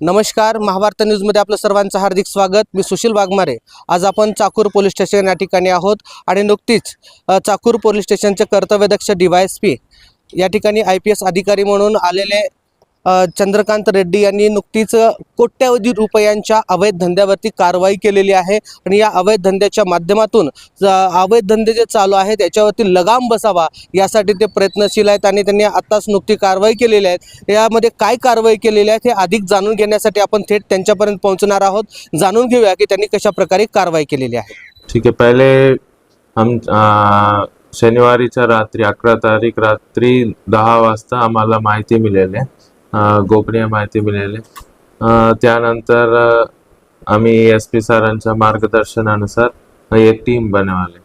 नमस्कार महाभारत न्यूजमध्ये आपलं सर्वांचं हार्दिक स्वागत. मी सुशील वाघमारे. आज आपण चाकूर पोलीस स्टेशन या ठिकाणी आहोत आणि नुकतीच चाकूर पोलीस स्टेशनचे कर्तव्यदक्ष डी वाय एस पी या ठिकाणी आय पी एस अधिकारी म्हणून आलेले चंद्रकांत रेड्डी यांनी नुकतीच कोट्यवधी कोट्यावधी रुपयांच्या अवैध धंद्यावरती कारवाई केलेली आहे. आणि या अवैध धंद्याच्या माध्यमातून अवैध धंदे जे चालू आहेत त्याच्यावरती लगाम बसावा यासाठी ते प्रयत्नशील आहेत आणि त्यांनी आत्ताच नुकती कारवाई केलेली आहे. यामध्ये काय कारवाई केलेली आहे हे अधिक जाणून घेण्यासाठी आपण थेट त्यांच्यापर्यंत पोहोचणार आहोत. जाणून घेऊया की त्यांनी कशा प्रकारे कारवाई केलेली आहे. ठीक आहे पहिले हम शनिवारीच्या रात्री अकरा तारीख रात्री दहा वाजता आम्हाला माहिती मिळाली आहे. गोपनीय माहिती मिळाली. त्यानंतर आम्ही एस पी सरांच्या मार्गदर्शनानुसार एक टीम बनवाली.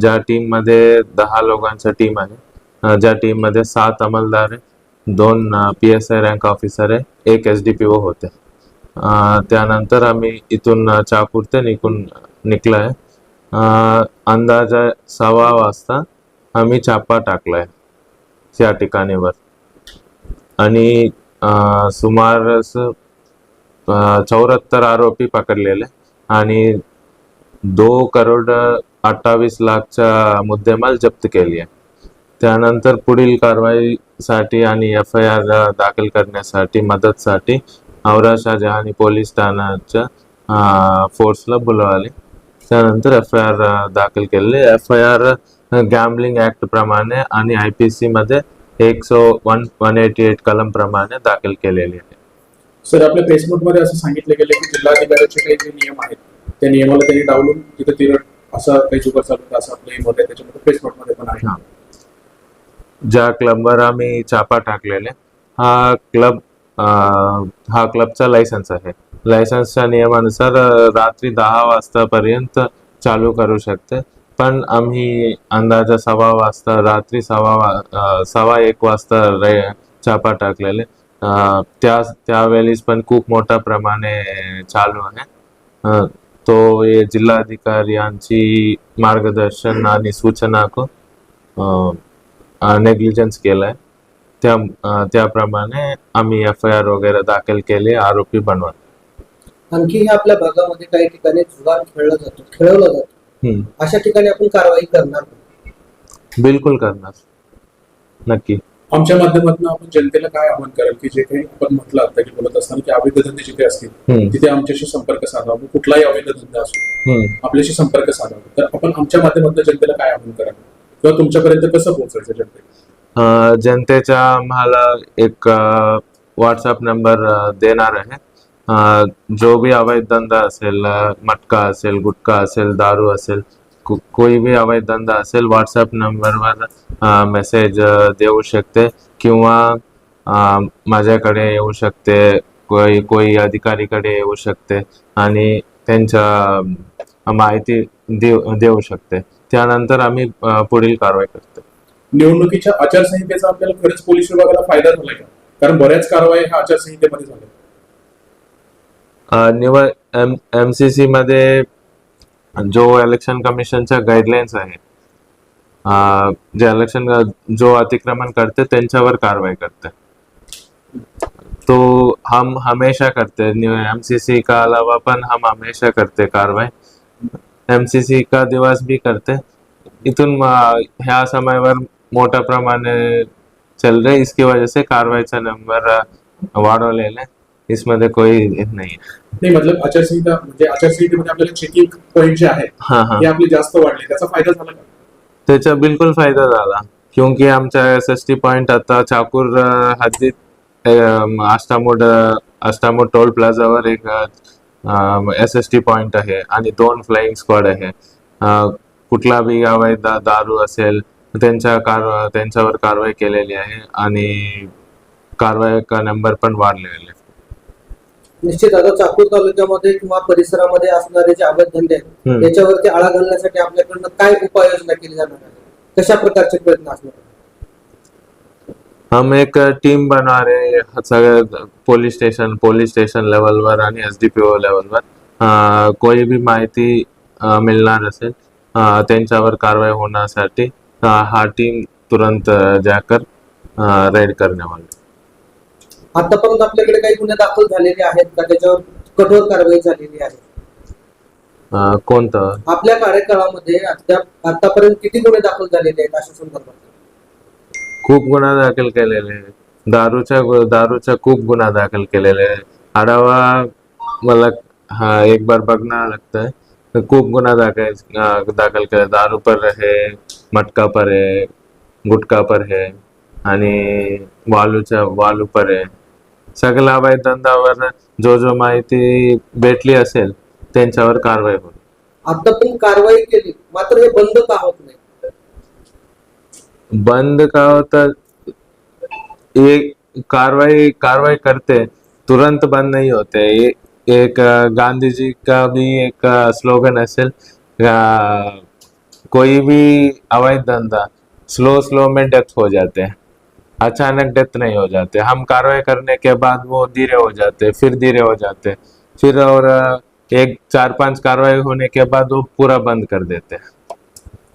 ज्या टीममध्ये दहा लोकांचा टीम आहे. ज्या टीममध्ये सात अंमलदार आहे दोन P S I rank officer आहे एक एस डी पी ओ होते. त्यानंतर आम्ही इथून चाकूर ते निघून निघलो आहे अंदाजे सव्वा वाजता आम्ही छापा टाकलाय. त्या ठिकाणीवर. आणि सुमारास सुमार चौऱ्याहत्तर आरोपी पकडलेले आणि दो करोड अठ्ठावीस लाखच्या मुद्देमाल जप्त केली आहे. त्यानंतर पुढील कारवाईसाठी आणि एफ आय आर दाखल करण्यासाठी मदतसाठी औरा शहाजहानी पोलीस ठाण्याच्या फोर्सला बोलवले. त्यानंतर एफ आय आर दाखल केले F I R gambling act प्रमाणे आणि आय पी सीमध्ये एक so one one eighty eight कलम प्रमाणे दाखल केलेली आहे. सर आपल्या मध्ये असं सांगितलं गेलं की जिल्हाधिकाऱ्याचे काही जे नियम आहेत त्या नियमाला त्यांनी डावलून तिथे तिरट असा काही चालू होता असं आपलं मत आहे त्याच्यामध्ये पण आहे. ज्या क्लबवर आम्ही छापा टाकलेले हा क्लब हा क्लबचा लायसन्स आहे. लायसन्सच्या नियमानुसार रात्री दहा वाजतापर्यंत चालू करू शकते. पण आम्ही अंदाजा सव्वा वाजता रात्री सव्वा वा- सव्वा एक वाजता रे- छापा टाकलेले. त्या त्यावेळेस पण खूप मोठ्या प्रमाणे चालू आहे. तो हे जिल्हाधिकारी यांची मार्गदर्शन आणि सूचना को नेग्लिजन्स केलाय. त्या त्याप्रमाणे आम्ही एफ आय आर वगैरे दाखल केले आरोपी बनवत आणखी आपल्या भागामध्ये काही ठिकाणी जुगार खेळला जातो खेळवला जातो. अशा ठिकाणी आपण कारवाई करणार बिलकुल करणार. नक्की. आमच्या माध्यमातून आपण जनतेला काय आवाहन कराल की जे काही आपण म्हटलं आता की बोलत असताना की अवैध धंदे जिथे असतील तिथे आमच्याशी संपर्क साधावा. मग कुठलाही अवैध धंदा असो. आपल्याशी संपर्क साधावा. तर आपण आमच्या माध्यमातून जनतेला काय आवाहन कराल? किंवा तुमच्यापर्यंत कसं पोहोचायचं जनतेला? अं, जनतेच्या आम्हाला एक व्हॉट्सअप नंबर देणार आहे. जो भी अवैध धंदा असेल मटका असेल गुटखा असेल दारू असेल कोई भी अवैध धंदा असेल व्हॉट्सअप नंबरवर मेसेज देऊ शकते किंवा माझ्याकडे येऊ शकते कोई कोई अधिकारीकडे येऊ शकते आणि त्यांच्या माहिती देऊ देऊ शकते त्यानंतर आम्ही पुढील कारवाई करतो निवडणुकीच्या आचारसंहितेचा आपल्याला खरंच पोलीस विभागाला फायदा झालाय का कारण बऱ्याच कारवाई ह्या आचारसंहितेमध्ये झाल्या निवड एम एम सी सीमध्ये जो इलेक्शन कमिशनच्या गाईडलाईन्स आहे जे इलेक्शन जो अतिक्रमण करते त्यांच्यावर कारवाई करते. तो हम हमेशा करते एम सी सी का अलावा पण हम हमेशा करते कारवाई. एम सी सी का दिवस भी करते. इथून ह्या समयावर मोठ्या प्रमाणे चल रहे इसकी वजह से कारवाईचा नंबर वाढवलेला आहे. इसमध्ये कोई नाही नाही मतलब आचारसंहिता म्हणजे आचारसंहितेमध्ये आपल्याला चेकिंग पॉईंट जे आहेत हा हा. हे आपले जास्त वाढले. त्याचा फायदा झाला का? त्याचा बिलकुल फायदा झाला. क्योंकि आमच्या एस एस टी पॉइंट आता चाकूर अं, हद्दीत अं, आष्टामोड अं, आष्टामोड टोल प्लाझावर एक एस एस टी पॉइंट आहे आणि दोन फ्लाइंग स्क्वॉड आहे. अं, कुठला बी अवैध दारू असेल त्यांच्या कार त्यांच्यावर कारवाई केलेली आहे आणि कारवाई का नंबर पण वाढलेले. निश्चित आता चाकूर तालुक्यामध्ये किंवा परिसरामध्ये असणारे जे अवैध धंदे आहेत. त्याच्यावरती आळा घालण्यासाठी आपल्याकडनं काय उपाययोजना केली जाणार आहे कशा प्रकारचे प्रयत्न असणार? हम एक टीम बना रहे हैं सगळे पोलीस स्टेशन पोलीस स्टेशन लेवलवर आणि एस डी पी ओ लेवलवर कोई भी माहिती मिळणार असेल त्यांच्यावर कारवाई होण्यासाठी हा टीम तुरंत जाकर रेड करने वाले आतापर्यंत आपल्याकडे काही गुन्हे दाखल झालेले आहेत का? त्याच्यावर कठोर कारवाई झालेली आहे. अ, कोणतं? आपल्या कार्यकाळामध्ये अद्याप आतापर्यंत किती गुन्हे दाखल झालेले आहेत अशा संदर्भात? खूप गुन्हा दाखल केलेले आहेत. दारूच्या गु- दारूचा खूप गुन्हा दाखल केलेले आहे. आढावा मला हा एक बार बघना लगता है तो खूप गुन्हा दाखल अ, दाखल केले. दारू पर है मटका पर है गुटखा पर है आणि वालूच्या वालू पर आहे सगळ्या अवैध धंद्यावर जो जो माहिती भेटली असेल त्यांच्यावर कारवाई होईल. आता पण कारवाई केली मात्र हे बंद का होत नाही? बंद का होता? ये कार्रवाई कार्रवाई करते तुरंत बंद नहीं होते. ये एक अ, गांधी जी का भी एक स्लोगन असेल कोई भी अवैध धंधा स्लो स्लो में डेथ हो जाते हैं। अचानक डेथ नहीं हो जाते। हम कार्रवाई करने के बाद वो धीरे हो जाते फिर धीरे हो जाते। फिर और एक चार पाँच कार्रवाई होने के बाद वो पूरा बंद कर देते। हैं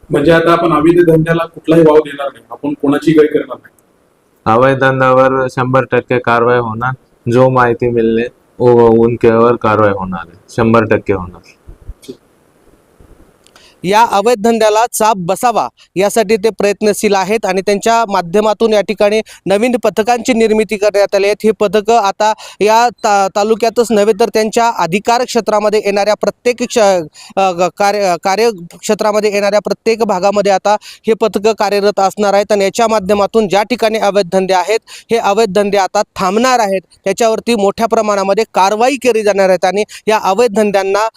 म्हणजे आता आपण अवैध धंद्याला कुठलाही वाव देणार नाही. आपण कोणाची गय करणार नाही. अवैध धंद्यावर शंभर टक्के कारवाई होणार. जो माहिती मिळणे वो उनकेवर कारवाई होणार शंभर टक्के होणार. या अवैध धंद्याला चाप बसावा यासाठी ते प्रयत्नशील आहेत आणि त्यांच्या माध्यमातून या ठिकाणी नवीन पथकांची निर्मिती करण्यात आली आहेत. ही पथकं आता या ता तालुक्यातच नव्हे तर त्यांच्या अधिकार क्षेत्रामध्ये येणाऱ्या प्रत्येक क्ष कार्य कार्यक्षेत्रामध्ये येणाऱ्या प्रत्येक भागामध्ये आता हे पथकं कार्यरत असणार आहेत आणि याच्या माध्यमातून ज्या ठिकाणी अवैध धंदे आहेत हे अवैध धंदे आता थांबणार आहेत. त्याच्यावरती मोठ्या प्रमाणामध्ये कारवाई केली जाणार आहेत आणि या अवैध धंद्यांना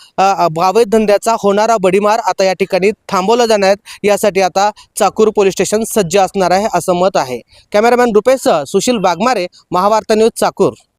अवैध धंद्याचा होणारा बडीमार आता या ठिकाणी थांबवलं जाणार आहेत. यासाठी आता चाकूर पोलीस स्टेशन सज्ज असणार आहे असं मत आहे. कॅमेरामॅन रुपेशसह सुशील वाघमारे महावार्ता न्यूज चाकूर.